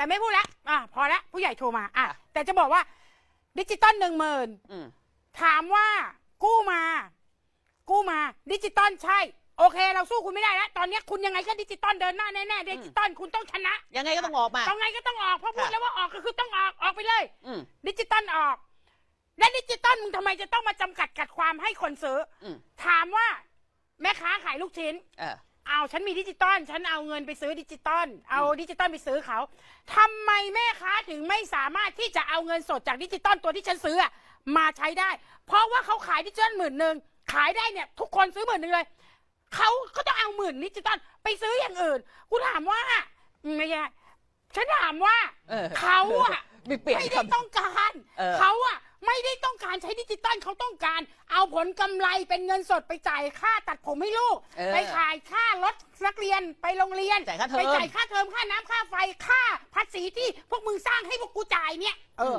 แต่ไม่พูดแล้วอะพอแล้วผู้ใหญ่โทรมาอะค่ะแต่จะบอกว่าดิจิตอลหนึ่งหมื่นอืม ถามว่ากู้มา กู้มา ดิจิตอลใช่ โอเค เราสู้คุณไม่ได้แล้วตอนนี้คุณยังไงก็ดิจิตอลเดินหน้าแน่ๆดิจิตอลคุณต้องชนะยังไงก็ต้องออกมา ต้องไงก็ต้องออกเพราะพูดค่ะ แล้วว่าออกก็คือต้องออกออกไปเลย อืม ดิจิตอลออก และดิจิตอลมึงทำไมจะต้องมาจำกัดกัดความให้คนซื้อออืมถามว่าแม่ค้าขายลูกชิ้น เออ เอาฉันมีดิจิตอลฉันเอาเงินไปซื้อดิจิตอลเอาดิจิตอลไปซื้อเขาทำไมแม่ค้าถึงไม่สามารถที่จะเอาเงินสดจากดิจิตอลตัวที่ฉันซื้ออะมาใช้ได้ เพราะว่าเขาขายดิจิตอลหมื่นหนึ่งขายได้เนี่ยทุกคนซื้อหมื่นหนึ่งเลยเขาก็ต้องเอาหมื่นดิจิตอลไปซื้ออย่างอื่นกูถามว่าไม่ใช่ฉันถามว่าเออเขาอะ มีเปลี่ยนไม่ได้คำ ต้องการเออ เขาอะไม่ได้ต้องการใช้ดิจิตอลเขาต้องการ เอาผลกำไรเป็นเงินสดไปจ่ายค่าตัดผมให้ลูก เออไปขายค่ารถ นักเรียนไปโรงเรียนจ่ายค่าเทอม ไปจ่ายค่าเทอมค่าน้ำค่าไฟค่าภาษีที่พวกมึงสร้างให้พวกกูจ่ายเนี่ย เออม